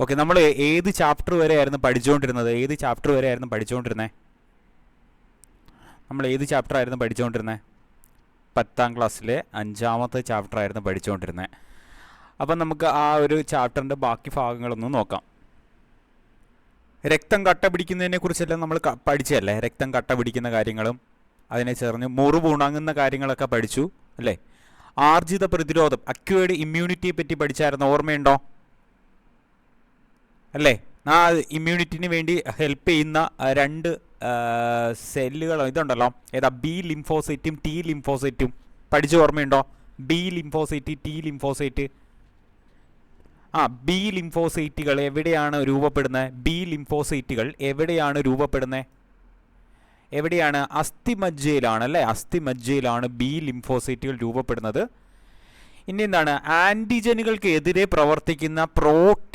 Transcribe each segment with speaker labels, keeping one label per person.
Speaker 1: Okay നമ്മൾ ഏത് chapter വരെ ആയിരുന്നു പഠിച്ചുകൊണ്ടിരുന്നത്? ഏത് ചാപ്റ്റർ വരെ ആയിരുന്നു പഠിച്ചുകൊണ്ടിരുന്നത് നമ്മൾ ഏത് ചാപ്റ്റർ ആയിരുന്നു പഠിച്ചുകൊണ്ടിരുന്നത് പത്താം ക്ലാസ്സിലെ അഞ്ചാമത്തെ ചാപ്റ്റർ ആയിരുന്നു പഠിച്ചുകൊണ്ടിരുന്നത് അപ്പം നമുക്ക് ആ ഒരു ചാപ്റ്ററിന്റെ ബാക്കി ഭാഗങ്ങളൊന്നും നോക്കാം. രക്തം കട്ട പിടിക്കുന്നതിനെ കുറിച്ചെല്ലാം നമ്മൾ പഠിച്ചതല്ലേ? രക്തം കട്ട പിടിക്കുന്ന കാര്യങ്ങളും അതിനെ ചേർന്ന് മുറിവ് ഉണങ്ങുന്ന കാര്യങ്ങളൊക്കെ പഠിച്ചു അല്ലേ? ആർജിത പ്രതിരോധം അക്യുവേഡ് ഇമ്മ്യൂണിറ്റിയെ പറ്റി പഠിച്ചായിരുന്നു? ഓർമ്മയുണ്ടോ? അല്ലേ? ആ ഇമ്മ്യൂണിറ്റിന് വേണ്ടി ഹെൽപ്പ് ചെയ്യുന്ന രണ്ട് സെല്ലുകൾ ഇതുണ്ടല്ലോ. ഏതാ? ബി ലിംഫോസൈറ്റും ടി ലിംഫോസൈറ്റും പഠിച്ച ഓർമ്മയുണ്ടോ? ബി ലിംഫോസൈറ്റ് ടി ലിംഫോസൈറ്റ് ആ ബി ലിംഫോസൈറ്റുകൾ എവിടെയാണ് രൂപപ്പെടുന്നത്? ബി ലിംഫോസൈറ്റുകൾ എവിടെയാണ് രൂപപ്പെടുന്നത്? എവിടെയാണ്? അസ്ഥിമജ്ജയിലാണ് അല്ലേ? അസ്ഥിമജ്ജയിലാണ് ബി ലിംഫോസൈറ്റുകൾ രൂപപ്പെടുന്നത്. ഇനി എന്താണ്? ആന്റിജനുകൾക്ക് എതിരെ പ്രവർത്തിക്കുന്ന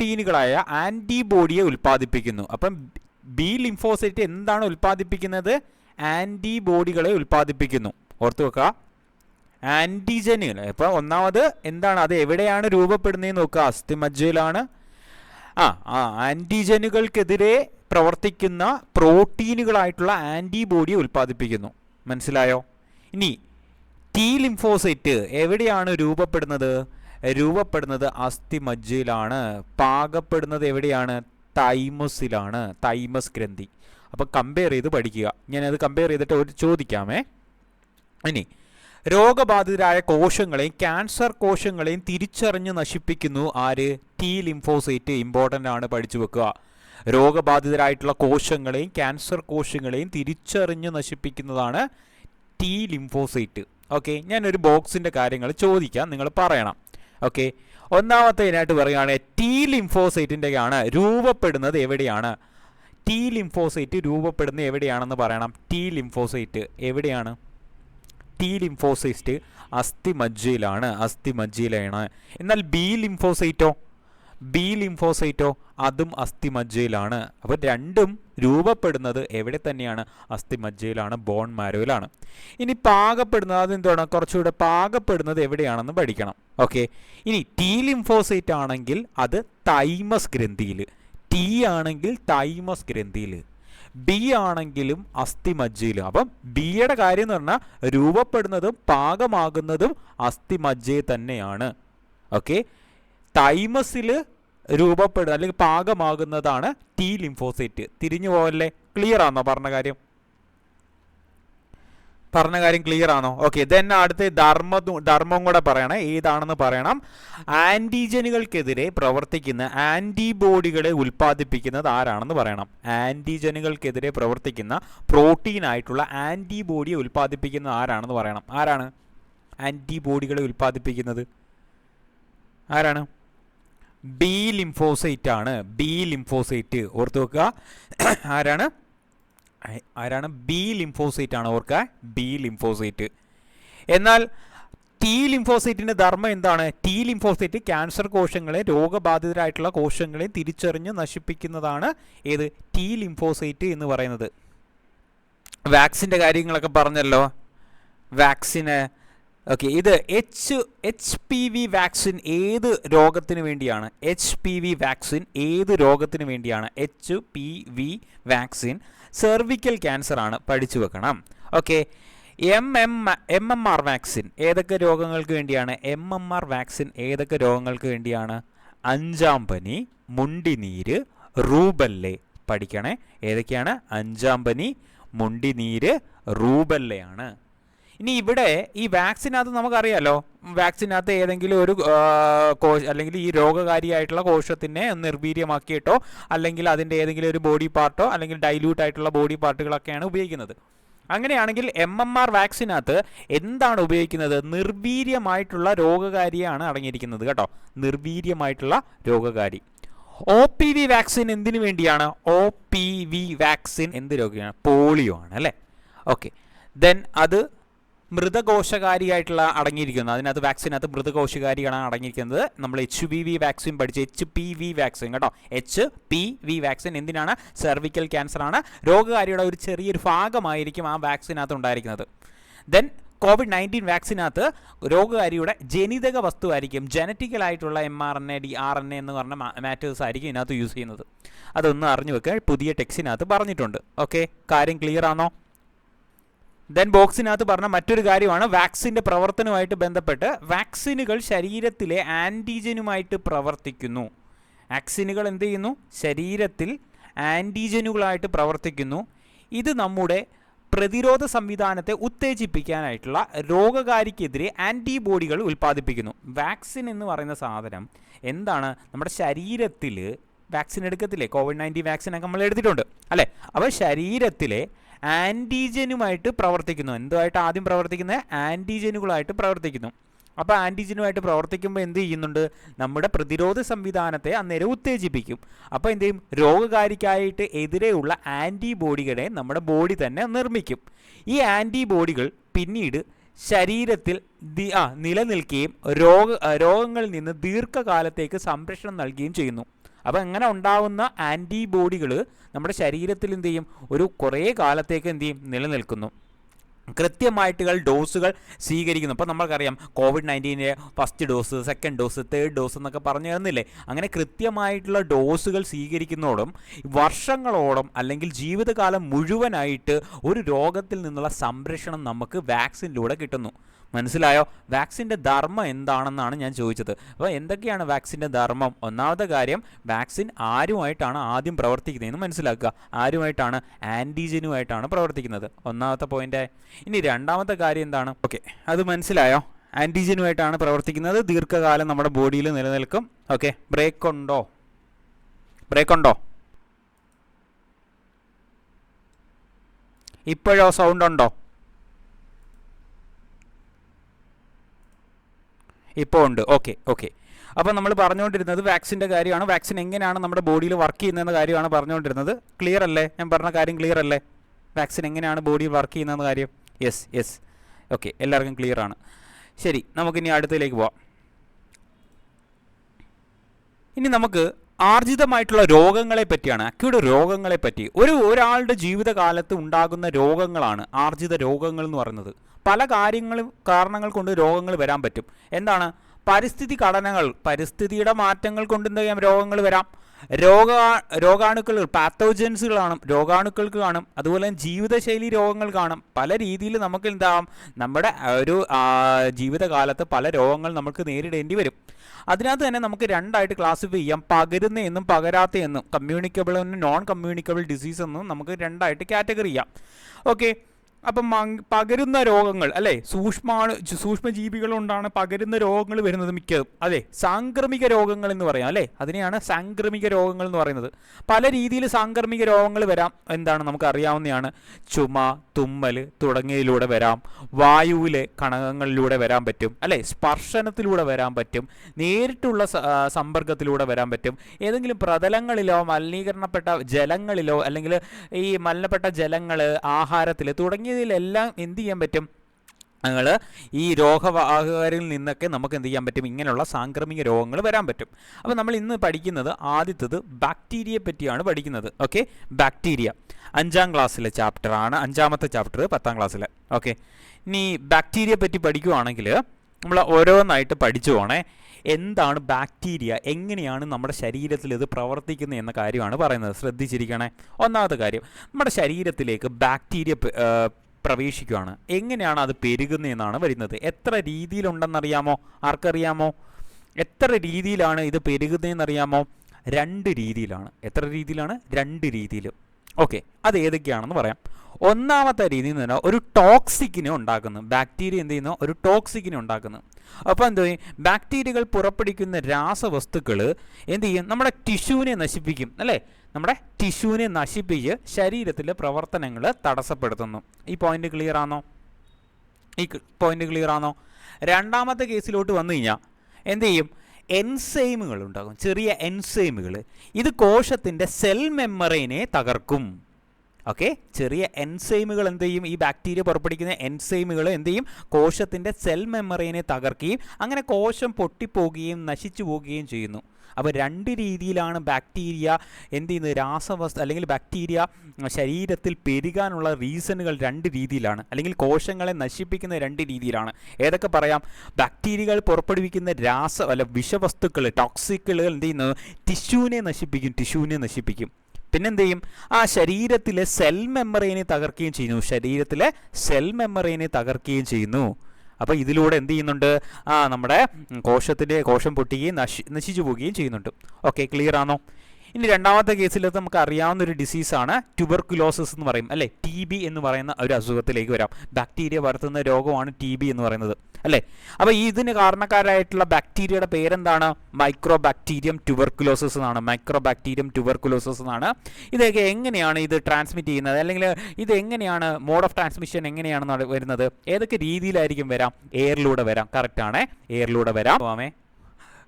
Speaker 1: പ്രോട്ടീനുകളായ ആന്റിബോഡിയെ ഉൽപ്പാദിപ്പിക്കുന്നു. അപ്പം ബി ലിംഫോസൈറ്റ് എന്താണ് ഉൽപ്പാദിപ്പിക്കുന്നത്? ആന്റിബോഡികളെ ഉൽപ്പാദിപ്പിക്കുന്നു. ഓർത്തു വെക്കുക. ആന്റിജനുകൾ ഇപ്പോൾ ഒന്നാമത് എന്താണ്? അത് എവിടെയാണ് രൂപപ്പെടുന്നതെന്ന് നോക്കുക. അസ്ഥിമജ്ജയിലാണ്. ആ ആ ആന്റിജനുകൾക്കെതിരെ പ്രവർത്തിക്കുന്ന പ്രോട്ടീനുകളായിട്ടുള്ള ആന്റിബോഡിയെ ഉൽപ്പാദിപ്പിക്കുന്നു. മനസ്സിലായോ? ഇനി ടി ലിംഫോസൈറ്റ് എവിടെയാണ് രൂപപ്പെടുന്നത്? രൂപപ്പെടുന്നത് അസ്ഥിമജ്ജയിലാണ്. പാകപ്പെടുന്നത് എവിടെയാണ്? തൈമസിലാണ്. തൈമസ് ഗ്രന്ഥി. അപ്പോൾ കമ്പയർ ചെയ്ത് പഠിക്കുക. ഞാനത് കമ്പയർ ചെയ്തിട്ട് ഒരു ചോദിക്കാമേ. ഇനി രോഗബാധിതരായ കോശങ്ങളെയും ക്യാൻസർ കോശങ്ങളെയും തിരിച്ചറിഞ്ഞ് നശിപ്പിക്കുന്നു ആര്? ടി ലിംഫോസൈറ്റ് ഇമ്പോർട്ടന്റ് ആണ് പഠിച്ചു വെക്കുക. രോഗബാധിതരായിട്ടുള്ള കോശങ്ങളെയും ക്യാൻസർ കോശങ്ങളെയും തിരിച്ചറിഞ്ഞ് നശിപ്പിക്കുന്നതാണ് ടി ലിംഫോസൈറ്റ് ഓക്കെ ഞാനൊരു ബോക്സിന്റെ കാര്യങ്ങൾ ചോദിക്കാം. നിങ്ങൾ പറയണം. ഓക്കെ ഒന്നാമത്തെ ഇതിനായിട്ട് പറയുകയാണെങ്കിൽ ടി ലിംഫോസൈറ്റിന്റെ ആണ് രൂപപ്പെടുന്നത് എവിടെയാണ്? ടി ലിംഫോസൈറ്റ് രൂപപ്പെടുന്നത് എവിടെയാണെന്ന് പറയണം. ടി ലിംഫോസൈറ്റ് എവിടെയാണ്? ടി ലിംഫോസൈറ്റ് അസ്ഥിമജ്ജയിലാണ്. അസ്ഥിമജ്ജയിലാണ്. എന്നാൽ ബി ലിംഫോസൈറ്റോ ബി ലിംഫോസൈറ്റോ അതും അസ്ഥിമജ്ജയിലാണ്. അപ്പോൾ രണ്ടും രൂപപ്പെടുന്നത് എവിടെ തന്നെയാണ്? അസ്ഥിമജ്ജയിലാണ് ബോൺ മാരോയിലാണ് ഇനി പാകപ്പെടുന്നത് അതെന്താണ് കുറച്ചുകൂടെ പാകപ്പെടുന്നത് എവിടെയാണെന്ന് പഠിക്കണം. ഓക്കെ. ഇനി ടി ലിംഫോസൈറ്റ് ആണെങ്കിൽ അത് തൈമസ് ഗ്രന്ഥിയിൽ. ടി ആണെങ്കിൽ തൈമസ് ഗ്രന്ഥിയിൽ. ബി ആണെങ്കിലും അസ്ഥിമജ്ജയിലും അപ്പം ബിയുടെ കാര്യം എന്ന് പറഞ്ഞാൽ രൂപപ്പെടുന്നതും പാകമാകുന്നതും അസ്ഥിമജ്ജയെ തന്നെയാണ്. ഓക്കെ. തൈമസിൽ രൂപപ്പെടുന്ന അല്ലെങ്കിൽ പാകമാകുന്നതാണ് ടി ലിംഫോസൈറ്റ് തിരിഞ്ഞു പോകല്ലേ ക്ലിയർ ആണോ പറഞ്ഞ കാര്യം? പറഞ്ഞ കാര്യം ക്ലിയർ ആണോ? ഓക്കെ ദെൻ അടുത്ത ധർമ്മ ധർമ്മം കൂടെ പറയണേ. ഏതാണെന്ന് പറയണം. ആന്റിജനുകൾക്കെതിരെ പ്രവർത്തിക്കുന്ന ആന്റിബോഡികളെ ഉൽപ്പാദിപ്പിക്കുന്നത് ആരാണെന്ന് പറയണം. ആന്റിജനുകൾക്കെതിരെ പ്രവർത്തിക്കുന്ന പ്രോട്ടീൻ ആയിട്ടുള്ള ആന്റിബോഡിയെ ഉൽപ്പാദിപ്പിക്കുന്നത് ആരാണെന്ന് പറയണം. ആരാണ്? ആന്റിബോഡികളെ ഉൽപ്പാദിപ്പിക്കുന്നത്. ആരാണ്? ബി ലിംഫോസൈറ്റ് ആണ്. ബി ലിംഫോസൈറ്റ് ഓർത്ത് വെക്കുക. ആരാണ്? ആരാണ്? ബി ലിംഫോസൈറ്റ് ആണ് ഓർക്കുക. ബി ലിംഫോസൈറ്റ് എന്നാൽ ടി ലിംഫോസൈറ്റിന്റെ ധർമ്മം എന്താണ്? ടി ലിംഫോസൈറ്റ് ക്യാൻസർ കോശങ്ങളെ രോഗബാധിതരായിട്ടുള്ള കോശങ്ങളെ തിരിച്ചറിഞ്ഞ് നശിപ്പിക്കുന്നതാണ് ഏത്? ടി ലിംഫോസൈറ്റ് എന്ന് പറയുന്നത്. വാക്സിന്റെ കാര്യങ്ങളൊക്കെ പറഞ്ഞല്ലോ. വാക്സിന് ഓക്കെ ഇത് H H P V vaccine ഏത് രോഗത്തിന് വേണ്ടിയാണ്? എച്ച് പി വി വാക്സിൻ ഏത് രോഗത്തിന് വേണ്ടിയാണ്? H P V vaccine cervical cancer ആണ് പഠിച്ചു വെക്കണം. Okay M M M M R vaccine ഏതൊക്കെ രോഗങ്ങൾക്ക് വേണ്ടിയാണ്? എം എം ആർ വാക്സിൻ ഏതൊക്കെ രോഗങ്ങൾക്ക് വേണ്ടിയാണ്? അഞ്ചാം പനി മുണ്ടിനീര് റൂബല്ലെ പഠിക്കണേ. ഏതൊക്കെയാണ്? അഞ്ചാം പനി മുണ്ടിനീര് റൂബല്ലയാണ്. ഇനി ഇവിടെ ഈ വാക്സിനകത്ത് നമുക്കറിയാലോ വാക്സിനകത്ത് ഏതെങ്കിലും ഒരു കോശ അല്ലെങ്കിൽ ഈ രോഗകാരിയായിട്ടുള്ള കോശത്തിനെ നിർവീര്യമാക്കിയിട്ടോ അല്ലെങ്കിൽ അതിന്റെ ഏതെങ്കിലും ഒരു ബോഡി പാർട്ടോ അല്ലെങ്കിൽ ഡൈല്യൂട്ട് ആയിട്ടുള്ള ബോഡി പാർട്ടുകളൊക്കെയാണ് ഉപയോഗിക്കുന്നത്. അങ്ങനെയാണെങ്കിൽ എം എം ആർ വാക്സിനകത്ത് എന്താണ് ഉപയോഗിക്കുന്നത്? നിർവീര്യമായിട്ടുള്ള രോഗകാരിയാണ് അടങ്ങിയിരിക്കുന്നത് കേട്ടോ. നിർവീര്യമായിട്ടുള്ള രോഗകാരി. ഒ പി വി വാക്സിൻ എന്തിനു വേണ്ടിയാണ്? ഒ പി വി വാക്സിൻ എന്ത് രോഗിയാണ്? പോളിയോ ആണ് അല്ലേ? ഓക്കെ. ദെൻ അത് മൃതകോശകാരിയായിട്ടുള്ള അടങ്ങിയിരിക്കുന്നത് അതിനകത്ത് വാക്സിനകത്ത് മൃതകോശകാരിയാണ് അടങ്ങിയിരിക്കുന്നത്. നമ്മൾ എച്ച് പി വി വാക്സിൻ പഠിച്ച. എച്ച് പി വി വാക്സിൻ കേട്ടോ. എച്ച് പി വി വാക്സിൻ എന്തിനാണ്? സെർവിക്കൽ ക്യാൻസറാണ് രോഗകാരിയുടെ ഒരു ചെറിയൊരു ഭാഗമായിരിക്കും ആ വാക്സിനകത്ത് ഉണ്ടായിരിക്കുന്നത്. ദെൻ കോവിഡ് നയന്റീൻ വാക്സിനകത്ത് രോഗകാരിയുടെ ജനിതക വസ്തുവായിരിക്കും. ജനറ്റിക്കലായിട്ടുള്ള M R N A D R N A എന്ന് പറഞ്ഞ മാറ്റേഴ്സ് ആയിരിക്കും ഇതിനകത്ത് യൂസ് ചെയ്യുന്നത്. അതൊന്ന് അറിഞ്ഞു വെക്കുക പുതിയ ടെക്സിനകത്ത് പറഞ്ഞിട്ടുണ്ട്. ഓക്കെ കാര്യം ക്ലിയർ ആണോ? ദെൻ ബോക്സിനകത്ത് പറഞ്ഞ മറ്റൊരു കാര്യമാണ് വാക്സിന്റെ പ്രവർത്തനവുമായിട്ട് ബന്ധപ്പെട്ട് വാക്സിനുകൾ ശരീരത്തിലെ ആന്റിജനുമായിട്ട് പ്രവർത്തിക്കുന്നു. വാക്സിനുകൾ എന്ത് ചെയ്യുന്നു? ശരീരത്തിൽ ആന്റിജനുകളായിട്ട് പ്രവർത്തിക്കുന്നു. ഇത് നമ്മുടെ പ്രതിരോധ സംവിധാനത്തെ ഉത്തേജിപ്പിക്കാനായിട്ടുള്ള രോഗകാരിക്കെതിരെ ആന്റിബോഡികൾ ഉൽപ്പാദിപ്പിക്കുന്നു. വാക്സിൻ എന്ന് പറയുന്ന സാധനം എന്താണ്? നമ്മുടെ ശരീരത്തിൽ വാക്സിൻ എടുക്കത്തില്ലേ? കോവിഡ് നയന്റീൻ വാക്സിനൊക്കെ നമ്മൾ എടുത്തിട്ടുണ്ട്. അല്ലേ? അപ്പോൾ ശരീരത്തിലെ ആന്റിജനുമായിട്ട് പ്രവർത്തിക്കുന്നു. എന്തുമായിട്ട് ആദ്യം പ്രവർത്തിക്കുന്നത്? ആന്റിജനുകളായിട്ട് പ്രവർത്തിക്കുന്നു. അപ്പോൾ ആന്റിജനുമായിട്ട് പ്രവർത്തിക്കുമ്പോൾ എന്ത് ചെയ്യുന്നുണ്ട്? നമ്മുടെ പ്രതിരോധ സംവിധാനത്തെ അന്നേരം ഉത്തേജിപ്പിക്കും. അപ്പോൾ എന്ത് ചെയ്യും? രോഗകാരിക്കായിട്ട് എതിരെയുള്ള ആന്റിബോഡികളെ നമ്മുടെ ബോഡി തന്നെ നിർമ്മിക്കും. ഈ ആന്റിബോഡികൾ പിന്നീട് ശരീരത്തിൽ ആ നിലനിൽക്കുകയും രോഗ രോഗങ്ങളിൽ നിന്ന് ദീർഘകാലത്തേക്ക് സംരക്ഷണം നൽകുകയും ചെയ്യുന്നു. അപ്പോൾ ഇങ്ങനെ ഉണ്ടാവുന്ന ആന്റിബോഡികൾ നമ്മുടെ ശരീരത്തിൽ എന്ത് ചെയ്യും? ഒരു കുറേ കാലത്തേക്ക് എന്ത് ചെയ്യും? നിലനിൽക്കുന്നു. കൃത്യമായിട്ടുകൾ ഡോസുകൾ സ്വീകരിക്കുന്നു. അപ്പോൾ നമ്മൾക്കറിയാം covid നയന്റീന്റെ first dose second dose third dose എന്നൊക്കെ പറഞ്ഞു തന്നില്ലേ അങ്ങനെ കൃത്യമായിട്ടുള്ള ഡോസുകൾ സ്വീകരിക്കുന്നതോടും വർഷങ്ങളോളം അല്ലെങ്കിൽ ജീവിതകാലം മുഴുവനായിട്ട് ഒരു രോഗത്തിൽ നിന്നുള്ള സംരക്ഷണം നമുക്ക് വാക്സിനിലൂടെ കിട്ടുന്നു. മനസ്സിലായോ? വാക്സിന്റെ ധർമ്മം എന്താണെന്നാണ് ഞാൻ ചോദിച്ചത്. അപ്പോൾ എന്തൊക്കെയാണ് വാക്സിന്റെ ധർമ്മം? ഒന്നാമത്തെ കാര്യം വാക്സിൻ ആരുമായിട്ടാണ് ആദ്യം പ്രവർത്തിക്കുന്നതെന്ന് മനസ്സിലാക്കുക. ആരുമായിട്ടാണ്? ആന്റിജനുമായിട്ടാണ് പ്രവർത്തിക്കുന്നത്. ഒന്നാമത്തെ പോയിന്റ് ഇനി രണ്ടാമത്തെ കാര്യം എന്താണ്? ഓക്കെ അത് മനസ്സിലായോ? ആന്റിജനുമായിട്ടാണ് പ്രവർത്തിക്കുന്നത്. ദീർഘകാലം നമ്മുടെ ബോഡിയിൽ നിലനിൽക്കും. ഓക്കെ ബ്രേക്ക് ഉണ്ടോ? ബ്രേക്ക് ഉണ്ടോ? ഇപ്പോഴോ സൗണ്ട് ഉണ്ടോ? ഇപ്പോൾ ഉണ്ട്. Okay okay. അപ്പോൾ നമ്മൾ പറഞ്ഞുകൊണ്ടിരുന്നത് വാക്സിന്റെ കാര്യമാണ്. വാക്സിൻ എങ്ങനെയാണ് നമ്മുടെ ബോഡിയിൽ വർക്ക് ചെയ്യുന്നതെന്ന കാര്യമാണ് പറഞ്ഞുകൊണ്ടിരുന്നത്. ക്ലിയർ അല്ലേ? ഞാൻ പറഞ്ഞ കാര്യം ക്ലിയർ അല്ലേ? വാക്സിൻ എങ്ങനെയാണ് ബോഡിയിൽ വർക്ക് ചെയ്യുന്നതെന്ന കാര്യം? യെസ് യെസ് ഓക്കെ എല്ലാവർക്കും ക്ലിയർ ആണ്. ശരി നമുക്കിനി അടുത്തതിലേക്ക് പോവാം. ഇനി നമുക്ക് ആർജിതമായിട്ടുള്ള രോഗങ്ങളെ പറ്റിയാണ് അക്യൂട്ട് രോഗങ്ങളെ പറ്റി. ഒരു ഒരാളുടെ ജീവിതകാലത്ത് ഉണ്ടാകുന്ന രോഗങ്ങളാണ് ആർജിത രോഗങ്ങൾ എന്ന് പറയുന്നത്. പല കാര്യങ്ങളും കാരണങ്ങൾ കൊണ്ട് രോഗങ്ങൾ വരാൻ പറ്റും. എന്താണ്? പരിസ്ഥിതി ഘടനകൾ പരിസ്ഥിതിയുടെ മാറ്റങ്ങൾ കൊണ്ട് എന്ത് ചെയ്യാം? രോഗങ്ങൾ വരാം. രോഗ രോഗാണുക്കൾ പാത്തോജൻസുകൾ കാണും രോഗാണുക്കൾക്ക് കാണും. അതുപോലെ തന്നെ ജീവിതശൈലി രോഗങ്ങൾ കാണും. പല രീതിയിൽ നമുക്ക് എന്താവും? നമ്മുടെ ഒരു ജീവിതകാലത്ത് പല രോഗങ്ങൾ നമുക്ക് നേരിടേണ്ടി വരും. അതിനകത്ത് തന്നെ നമുക്ക് രണ്ടായിട്ട് ക്ലാസിഫൈ ചെയ്യാം. പകരുന്ന എന്നും പകരാത്ത എന്നും. കമ്മ്യൂണിക്കബിൾ എന്നും നോൺ കമ്മ്യൂണിക്കബിൾ ഡിസീസ് എന്നും നമുക്ക് രണ്ടായിട്ട് കാറ്റഗറി ചെയ്യാം. ഓക്കെ അപ്പം പകരുന്ന രോഗങ്ങൾ അല്ലേ? സൂക്ഷ്മാണ് സൂക്ഷ്മജീവികൾ കൊണ്ടാണ് പകരുന്ന രോഗങ്ങൾ വരുന്നത് മിക്കതും. അതെ സാംക്രമിക രോഗങ്ങൾ എന്ന് പറയാം അല്ലേ? അതിനെയാണ് സാംക്രമിക രോഗങ്ങൾ എന്ന് പറയുന്നത്. പല രീതിയിൽ സാംക്രമിക രോഗങ്ങൾ വരാം എന്താണ് നമുക്ക് അറിയാവുന്നതാണ് ചുമ തുമ്മൽ തുടങ്ങിയതിലൂടെ വരാം. വായുവിലെ കണകങ്ങളിലൂടെ വരാൻ പറ്റും അല്ലേ? സ്പർശനത്തിലൂടെ വരാൻ പറ്റും. നേരിട്ടുള്ള സമ്പർക്കത്തിലൂടെ വരാൻ പറ്റും. ഏതെങ്കിലും പ്രതലങ്ങളിലോ മലിനീകരണപ്പെട്ട ജലങ്ങളിലോ അല്ലെങ്കിൽ ഈ മലിനപ്പെട്ട ജലങ്ങൾ ആഹാരത്തിൽ തുടങ്ങിയതിലെല്ലാം എന്ത് ചെയ്യാൻ പറ്റും? ഞങ്ങൾ ഈ രോഗവാഹകരിൽ നിന്നൊക്കെ നമുക്ക് എന്ത് ചെയ്യാൻ പറ്റും? ഇങ്ങനെയുള്ള സാംക്രമിക രോഗങ്ങൾ വരാൻ പറ്റും. അപ്പോൾ നമ്മൾ ഇന്ന് പഠിക്കുന്നത് ആദ്യത്തത് ബാക്ടീരിയയെ പറ്റിയാണ് പഠിക്കുന്നത്. ഓക്കെ? ബാക്ടീരിയ. അഞ്ചാം ക്ലാസ്സിലെ ചാപ്റ്ററാണ്. അഞ്ചാമത്തെ ചാപ്റ്റർ പത്താം ക്ലാസ്സിലെ. ഓക്കെ? ഇനി ബാക്ടീരിയയെ പറ്റി പഠിക്കുവാണെങ്കിൽ നമ്മൾ ഓരോന്നായിട്ട് പഠിച്ചു പോണേ. എന്താണ് ബാക്ടീരിയ? എങ്ങനെയാണ് നമ്മുടെ ശരീരത്തിൽ ഇത് പ്രവർത്തിക്കുന്നത് എന്ന കാര്യമാണ് പറയുന്നത്. ശ്രദ്ധിച്ചിരിക്കണേ. ഒന്നാമത്തെ കാര്യം നമ്മുടെ ശരീരത്തിലേക്ക് ബാക്ടീരിയ പ്രവേശിക്കുകയാണ് എങ്ങനെയാണ് അത് പെരുകുന്നതെന്നാണ് വരുന്നത്. എത്ര രീതിയിലുണ്ടെന്നറിയാമോ? ആർക്കറിയാമോ? എത്ര രീതിയിലാണ് ഇത് പെരുകുന്നതെന്നറിയാമോ? രണ്ട് രീതിയിലാണ്. എത്ര രീതിയിലാണ്? രണ്ട് രീതിയിൽ ഓക്കെ അത് ഏതൊക്കെയാണെന്ന് പറയാം. ഒന്നാമത്തെ രീതി എന്ന് പറഞ്ഞാൽ ഒരു ടോക്സിക്കിനെ ഉണ്ടാക്കുന്നു. ബാക്ടീരിയ എന്ത് ചെയ്യുന്നു? ഒരു ടോക്സിക്കിനെ ഉണ്ടാക്കുന്നു. അപ്പോൾ എന്ത് ചെയ്യും? ബാക്ടീരിയകൾ പുറപ്പെടുവിക്കുന്ന രാസവസ്തുക്കൾ എന്ത് ചെയ്യും? നമ്മുടെ ടിഷ്യൂവിനെ നശിപ്പിക്കും അല്ലേ? നമ്മുടെ ടിഷ്യൂവിനെ നശിപ്പിച്ച് ശരീരത്തിലെ പ്രവർത്തനങ്ങൾ തടസ്സപ്പെടുത്തുന്നു. ഈ പോയിന്റ് ക്ലിയർ ആണോ ഈ പോയിന്റ് ക്ലിയർ ആണോ രണ്ടാമത്തെ കേസിലോട്ട് വന്നു കഴിഞ്ഞാൽ എന്ത് ചെയ്യും? എൻസൈമുകൾ ഉണ്ടാകും. ചെറിയ എൻസൈമുകൾ ഇത് കോശത്തിന്റെ സെൽ മെമ്മറൈനെ തകർക്കും. ഓക്കെ? ചെറിയ എൻസൈമുകൾ എന്ത് ചെയ്യും? ഈ ബാക്ടീരിയ പുറപ്പെടുവിക്കുന്ന എൻസൈമുകൾ എന്ത് ചെയ്യും? കോശത്തിന്റെ സെൽ മെമ്മറീനെ തകർക്കുകയും അങ്ങനെ കോശം പൊട്ടിപ്പോകുകയും നശിച്ചു പോവുകയും ചെയ്യുന്നു. അപ്പോൾ രണ്ട് രീതിയിലാണ് ബാക്ടീരിയ എന്ത് ചെയ്യുന്നത്? രാസവസ്തു അല്ലെങ്കിൽ ബാക്ടീരിയ ശരീരത്തിൽ പെരുകാനുള്ള റീസണുകൾ രണ്ട് രീതിയിലാണ്. അല്ലെങ്കിൽ കോശങ്ങളെ നശിപ്പിക്കുന്ന രണ്ട് രീതിയിലാണ്. ഏതൊക്കെ പറയാം? ബാക്ടീരിയകൾ പുറപ്പെടുവിക്കുന്ന രാസ അല്ല വിഷവസ്തുക്കൾ ടോക്സിക്കുകൾ എന്ത് ചെയ്യുന്നത് ടിഷ്യൂവിനെ നശിപ്പിക്കും ടിഷ്യൂവിനെ നശിപ്പിക്കും. പിന്നെന്ത് ചെയ്യും ആ ശരീരത്തിലെ സെൽ മെമ്മറീനെ തകർക്കുകയും ചെയ്യുന്നു. ശരീരത്തിലെ സെൽ മെമ്മറീനെ തകർക്കുകയും ചെയ്യുന്നു. അപ്പോൾ ഇതിലൂടെ എന്ത് ചെയ്യുന്നുണ്ട്? ആ നമ്മുടെ കോശത്തിന്റെ കോശം പൊട്ടുകയും നശി നശിച്ചു പോവുകയും ചെയ്യുന്നുണ്ട്. ഓക്കെ ക്ലിയർ ആണോ? ഇനി രണ്ടാമത്തെ കേസിലത്ത് നമുക്ക് അറിയാവുന്ന ഒരു ഡിസീസാണ് ട്യൂബർക്കുലോസിസ് എന്ന് പറയും. അല്ലേ? ടി ബി എന്ന് പറയുന്ന ഒരു അസുഖത്തിലേക്ക് വരാം. ബാക്ടീരിയ വളർത്തുന്ന രോഗമാണ് ടി ബി എന്ന് പറയുന്നത്. അല്ലേ? അപ്പോൾ ഇതിന് കാരണക്കാരായിട്ടുള്ള ബാക്ടീരിയയുടെ പേരെന്താണ്? മൈക്രോ ബാക്ടീരിയം ട്യൂബർക്കുലോസിസ് എന്നാണ്. മൈക്രോ ബാക്ടീരിയം ട്യൂബർക്കുലോസിസ് എന്നാണ്. ഇതൊക്കെ എങ്ങനെയാണ് ഇത് ട്രാൻസ്മിറ്റ് ചെയ്യുന്നത്? അല്ലെങ്കിൽ ഇത് എങ്ങനെയാണ് മോഡ് ഓഫ് ട്രാൻസ്മിഷൻ എങ്ങനെയാണ് വരുന്നത്? ഏതൊക്കെ രീതിയിലായിരിക്കും വരാം? എയറിലൂടെ വരാം. കറക്റ്റാണ് എയറിലൂടെ വരാം. പോവാമേ.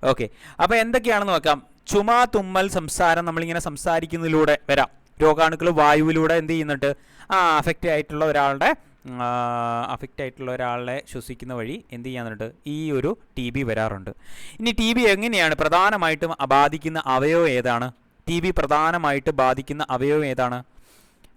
Speaker 1: ഓക്കെ അപ്പോൾ എന്തൊക്കെയാണെന്ന് നോക്കാം. ചുമ തുമ്മൽ സംസാരം നമ്മളിങ്ങനെ സംസാരിക്കുന്നതിലൂടെ വരാം. രോഗാണുക്കൾ വായുവിലൂടെ എന്ത് ചെയ്യുന്നുണ്ട്? ആ അഫക്റ്റ് ആയിട്ടുള്ള ഒരാളുടെ അഫക്റ്റ് ആയിട്ടുള്ള ഒരാളെ ശ്വസിക്കുന്ന വഴി എന്ത് ചെയ്യാറുണ്ട് ഈ ഒരു ടി ബി വരാറുണ്ട്. ഇനി ടി ബി എങ്ങനെയാണ് പ്രധാനമായിട്ടും ബാധിക്കുന്ന അവയവം ഏതാണ്? ടി ബി പ്രധാനമായിട്ട് ബാധിക്കുന്ന അവയവം ഏതാണ്?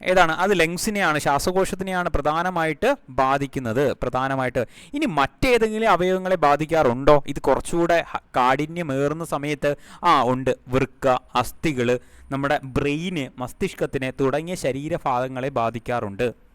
Speaker 1: ഏതാണ്? അത് ലങ്സിനെയാണ് ശ്വാസകോശത്തിനെയാണ് പ്രധാനമായിട്ട് ബാധിക്കുന്നത്. പ്രധാനമായിട്ട്. ഇനി മറ്റേതെങ്കിലും അവയവങ്ങളെ ബാധിക്കാറുണ്ടോ? ഇത് കുറച്ചുകൂടെ കാഠിന്യമേറുന്ന സമയത്ത് ആ ഉണ്ട്. വൃക്ക അസ്ഥികൾ നമ്മുടെ ബ്രെയിന് മസ്തിഷ്കത്തിനെ തുടങ്ങിയ ശരീരഭാഗങ്ങളെ ബാധിക്കാറുണ്ട്.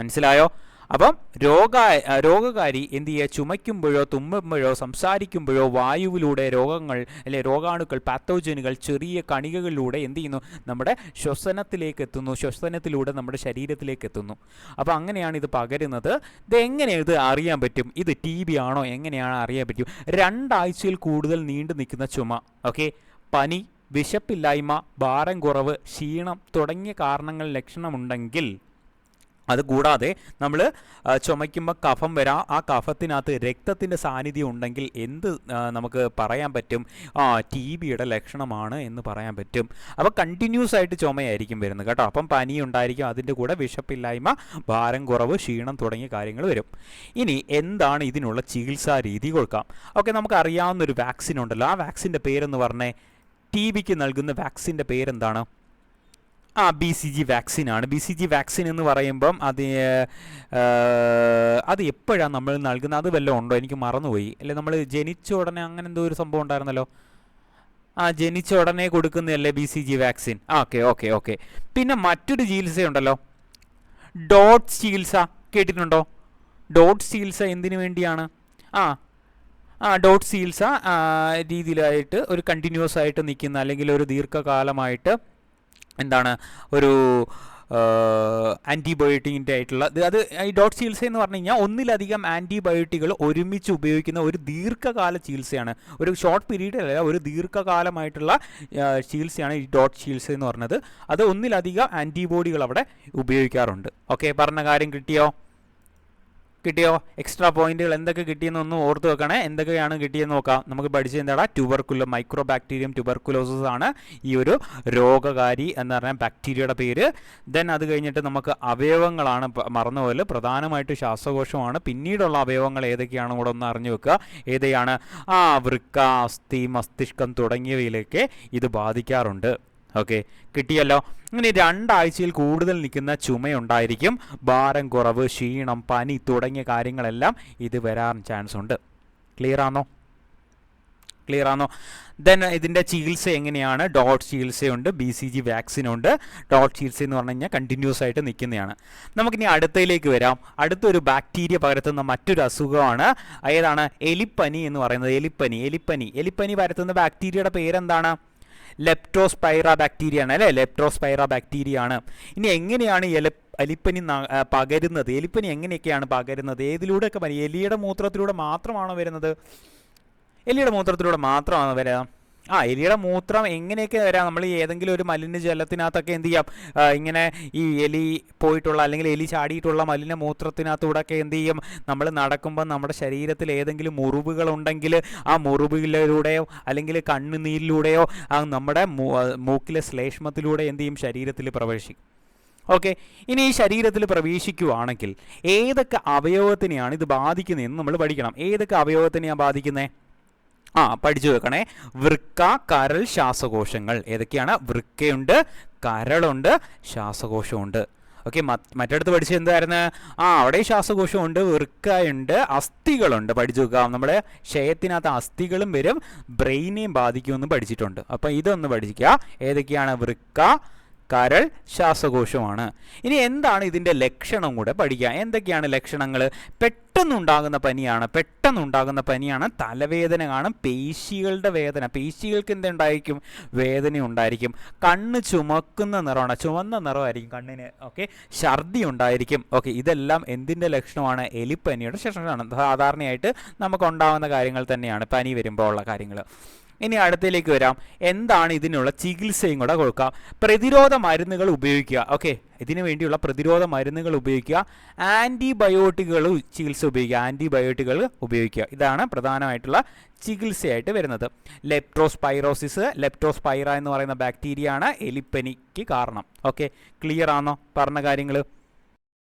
Speaker 1: മനസ്സിലായോ? അപ്പം രോഗ രോഗകാരി എന്ത് ചെയ്യുക? ചുമയ്ക്കുമ്പോഴോ തുമ്മുമ്പോഴോ സംസാരിക്കുമ്പോഴോ വായുവിലൂടെ രോഗങ്ങൾ അല്ലെ രോഗാണുക്കൾ പാത്തോജനുകൾ ചെറിയ കണികകളിലൂടെ എന്ത് ചെയ്യുന്നു? നമ്മുടെ ശ്വസനത്തിലേക്ക് എത്തുന്നു. ശ്വസനത്തിലൂടെ നമ്മുടെ ശരീരത്തിലേക്ക് എത്തുന്നു. അപ്പോൾ അങ്ങനെയാണ് ഇത് പകരുന്നത്. ഇത് എങ്ങനെ ഇത് അറിയാൻ പറ്റും? ഇത് ടി ബി ആണോ? എങ്ങനെയാണ് അറിയാൻ പറ്റും? രണ്ടാഴ്ചയിൽ കൂടുതൽ നീണ്ടു നിൽക്കുന്ന ചുമ. ഓക്കെ? പനി വിശപ്പില്ലായ്മ ഭാരം കുറവ് ക്ഷീണം തുടങ്ങിയ കാരണങ്ങൾ ലക്ഷണമുണ്ടെങ്കിൽ അതുകൂടാതെ നമ്മൾ ചുമയ്ക്കുമ്പോൾ കഫം വരാ ആ കഫത്തിനകത്ത് രക്തത്തിന്റെ സാന്നിധ്യം ഉണ്ടെങ്കിൽ എന്ത് നമുക്ക് പറയാൻ പറ്റും? ആ ടി ബിയുടെ ലക്ഷണമാണ് എന്ന് പറയാൻ പറ്റും. അപ്പോൾ കണ്ടിന്യൂസ് ആയിട്ട് ചുമയായിരിക്കും വരുന്നത് കേട്ടോ. അപ്പം പനി ഉണ്ടായിരിക്കും അതിന്റെ കൂടെ വിശപ്പില്ലായ്മ ഭാരം കുറവ് ക്ഷീണം തുടങ്ങിയ കാര്യങ്ങൾ വരും. ഇനി എന്താണ് ഇതിനുള്ള ചികിത്സാ രീതി കൊടുക്കാം? ഓക്കെ നമുക്ക് അറിയാവുന്ന ഒരു വാക്സിൻ ഉണ്ടല്ലോ. ആ വാക്സിന്റെ പേരെന്ന് പറഞ്ഞേ ടി ബിക്ക് നൽകുന്ന വാക്സിന്റെ പേരെന്താണ്? ആ ബി സി ജി വാക്സിൻ ആണ്. ബി സി ജി വാക്സിൻ എന്ന് പറയുമ്പം അത് അത് എപ്പോഴാണ് നമ്മൾ നൽകുന്നത്? അത് വല്ലതും ഉണ്ടോ? എനിക്ക് മറന്നുപോയി. അല്ലെ നമ്മൾ ജനിച്ച ഉടനെ അങ്ങനെ എന്തോ ഒരു സംഭവം ഉണ്ടായിരുന്നല്ലോ? ആ ജനിച്ച ഉടനെ കൊടുക്കുന്നതല്ലേ ബി സി ജി വാക്സിൻ ആ ഓക്കെ ഓക്കെ ഓക്കെ. പിന്നെ മറ്റൊരു ചികിത്സയുണ്ടല്ലോ ഡോട്ട് ചികിത്സ കേട്ടിട്ടുണ്ടോ? ഡോട്ട് ചികിത്സ എന്തിനു വേണ്ടിയാണ്? ആ ആ ഡോട്ട് ചികിത്സ രീതിയിലായിട്ട് ഒരു കണ്ടിന്യൂസ് ആയിട്ട് നിൽക്കുന്ന അല്ലെങ്കിൽ ഒരു ദീർഘകാലമായിട്ട് എന്താണ് ഒരു ആന്റിബയോട്ടിക്കിന്റെ ആയിട്ടുള്ള അത് ഈ ഡോട്ട് ചികിത്സ എന്ന് പറഞ്ഞു കഴിഞ്ഞാൽ ഒന്നിലധികം ആന്റിബയോട്ടിക്കുകൾ ഒരുമിച്ച് ഉപയോഗിക്കുന്ന ഒരു ദീർഘകാല ചികിത്സയാണ്. ഒരു ഷോർട്ട് പീരീഡ് അല്ല ഒരു ദീർഘകാലമായിട്ടുള്ള ചികിത്സയാണ് ഈ ഡോട്ട് ചികിത്സ എന്ന് പറഞ്ഞത്. അത് ഒന്നിലധികം ആന്റിബോഡികൾ അവിടെ ഉപയോഗിക്കാറുണ്ട്. ഓക്കെ പറഞ്ഞ കാര്യം കിട്ടിയോ? കിട്ടിയോ? എക്സ്ട്രാ പോയിന്റുകൾ എന്തൊക്കെ കിട്ടിയെന്ന് ഒന്ന് ഓർത്ത് വെക്കണേ. എന്തൊക്കെയാണ് കിട്ടിയെന്ന് നോക്കാം. നമുക്ക് പഠിച്ചത് എന്താടാ? ട്യൂബർക്കുലോ മൈക്രോ ബാക്ടീരിയം ട്യൂബർക്കുലോസിസ് ആണ് ഈ ഒരു രോഗകാരി എന്ന് പറഞ്ഞ ബാക്ടീരിയയുടെ പേര്. ദെൻ അത് കഴിഞ്ഞിട്ട് നമുക്ക് അവയവങ്ങളാണ് മറന്നുപോലെ പ്രധാനമായിട്ട് ശ്വാസകോശമാണ്. പിന്നീടുള്ള അവയവങ്ങൾ ഏതൊക്കെയാണ് കൂടെ ഒന്ന് അറിഞ്ഞു വെക്കുക. ഏതൊക്കെയാണ്? ആ വൃക്ക അസ്ഥി മസ്തിഷ്കം തുടങ്ങിയവയിലേക്ക് ഇത് ബാധിക്കാറുണ്ട്. ഓക്കെ കിട്ടിയല്ലോ. ഇനി രണ്ടാഴ്ചയിൽ കൂടുതൽ നിൽക്കുന്ന ചുമയുണ്ടായിരിക്കും. ഭാരം കുറവ് ക്ഷീണം പനി തുടങ്ങിയ കാര്യങ്ങളെല്ലാം ഇത് വരാൻ ചാൻസ് ഉണ്ട്. ക്ലിയർ ആണോ ക്ലിയർ ആണോ ദെൻ ഇതിന്റെ ചികിത്സ എങ്ങനെയാണ്? ഡോട്ട് ചികിത്സയുണ്ട് ബി സി ജി വാക്സിൻ ഉണ്ട്. ഡോട്ട് ചികിത്സ എന്ന് പറഞ്ഞു കഴിഞ്ഞാൽ കണ്ടിന്യൂസ് ആയിട്ട് നിൽക്കുന്നതാണ്. നമുക്കിനി അടുത്തയിലേക്ക് വരാം. അടുത്തൊരു ബാക്ടീരിയ പകർത്തുന്ന മറ്റൊരു അസുഖമാണ്. ഏതാണ്? എലിപ്പനി എന്ന് പറയുന്നത്. എലിപ്പനി എലിപ്പനി. എലിപ്പനി പരത്തുന്ന ബാക്ടീരിയയുടെ പേരെന്താണ്? ലെപ്റ്റോസ്പൈറ ബാക്ടീരിയ ആണ് അല്ലേ? ലെപ്റ്റോസ്പൈറ ബാക്ടീരിയ ആണ് ഇനി എങ്ങനെയാണ് എല എലിപ്പനി പകരുന്നത്? എലിപ്പനി എങ്ങനെയൊക്കെയാണ് പകരുന്നത്? ഏതിലൂടെയൊക്കെ എലിയുടെ മൂത്രത്തിലൂടെ മാത്രമാണോ വരുന്നത്? എലിയുടെ മൂത്രത്തിലൂടെ മാത്രമാണോ വരാം? ആ എലിയുടെ മൂത്രം എങ്ങനെയൊക്കെ വരാം? നമ്മൾ ഏതെങ്കിലും ഒരു മലിന ജലത്തിനകത്തൊക്കെ എന്ത് ചെയ്യാം? ഇങ്ങനെ ഈ എലി പോയിട്ടുള്ള അല്ലെങ്കിൽ എലി ചാടിയിട്ടുള്ള മലിന മൂത്രത്തിനകത്തൂടെയൊക്കെ എന്ത് ചെയ്യും? നമ്മൾ നടക്കുമ്പോൾ നമ്മുടെ ശരീരത്തിൽ ഏതെങ്കിലും മുറിവുകളുണ്ടെങ്കിൽ ആ മുറിവുകളിലൂടെയോ അല്ലെങ്കിൽ കണ്ണുനീരിലൂടെയോ നമ്മുടെ മൂക്കിലെ ശ്ലേഷ്മത്തിലൂടെ എന്ത് ചെയ്യും? ശരീരത്തിൽ പ്രവേശിക്കും. ഓക്കെ? ഇനി ഈ ശരീരത്തിൽ പ്രവേശിക്കുവാണെങ്കിൽ ഏതൊക്കെ അവയവത്തിനെയാണ് ഇത് ബാധിക്കുന്നതെന്ന് നമ്മൾ പഠിക്കണം. ഏതൊക്കെ അവയവത്തിനെയാണ് ബാധിക്കുന്നത് ആ പഠിച്ചു വെക്കണേ. വൃക്ക കരൾ ശ്വാസകോശങ്ങൾ. ഏതൊക്കെയാണ്? വൃക്കയുണ്ട് കരളുണ്ട് ശ്വാസകോശമുണ്ട് ഓക്കെ മറ്റടുത്ത് പഠിച്ചത് എന്തായിരുന്നു? ആ അവിടെ ശ്വാസകോശമുണ്ട് വൃക്കയുണ്ട് അസ്ഥികളുണ്ട്. പഠിച്ചു വെക്കുക നമ്മുടെ ക്ഷയത്തിനകത്ത് അസ്ഥികളും വരും ബ്രെയിനെയും ബാധിക്കുമെന്ന് പഠിച്ചിട്ടുണ്ട്. അപ്പം ഇതൊന്ന് പഠിക്കുക ഏതൊക്കെയാണ്? വൃക്ക കരൾ ശ്വാസകോശമാണ്. ഇനി എന്താണ് ഇതിന്റെ ലക്ഷണം കൂടെ പഠിക്കുക? എന്തൊക്കെയാണ് ലക്ഷണങ്ങൾ പെട്ടെന്നുണ്ടാകുന്ന പനിയാണ് പെട്ടെന്നുണ്ടാകുന്ന പനിയാണ് തലവേദന കാണും പേശികളുടെ വേദന. പേശികൾക്ക് എന്തുണ്ടായിരിക്കും? വേദന ഉണ്ടായിരിക്കും. കണ്ണ് ചുമക്കുന്ന നിറമാണ്. ചുവന്ന നിറമായിരിക്കും കണ്ണിന് ഓക്കെ ഛർദി ഉണ്ടായിരിക്കും. ഓക്കെ ഇതെല്ലാം എന്തിന്റെ ലക്ഷണമാണ്? എലിപ്പനിയുടെ ശേഷമാണ് സാധാരണയായിട്ട് നമുക്ക് ഉണ്ടാകുന്ന കാര്യങ്ങൾ തന്നെയാണ് പനി വരുമ്പോൾ ഉള്ള കാര്യങ്ങൾ ഇനി അടുത്തതിലേക്ക് വരാം. എന്താണ് ഇതിനുള്ള ചികിത്സയും കൂടെ കൊടുക്കാം. പ്രതിരോധ മരുന്നുകൾ ഉപയോഗിക്കുക. ഓക്കെ ഇതിനു വേണ്ടിയുള്ള പ്രതിരോധ മരുന്നുകൾ ഉപയോഗിക്കുക. ആന്റിബയോട്ടിക്കുകൾ ചികിത്സ ഉപയോഗിക്കുക. ആന്റിബയോട്ടിക്കുകൾ ഉപയോഗിക്കുക. ഇതാണ് പ്രധാനമായിട്ടുള്ള ചികിത്സയായിട്ട് വരുന്നത്. ലെപ്റ്റോസ്പൈറോസിസ് ലെപ്റ്റോസ്പൈറ എന്ന് പറയുന്ന ബാക്ടീരിയ ആണ് എലിപ്പനിക്ക് കാരണം. ഓക്കെ ക്ലിയർ ആണോ? പറഞ്ഞ കാര്യങ്ങൾ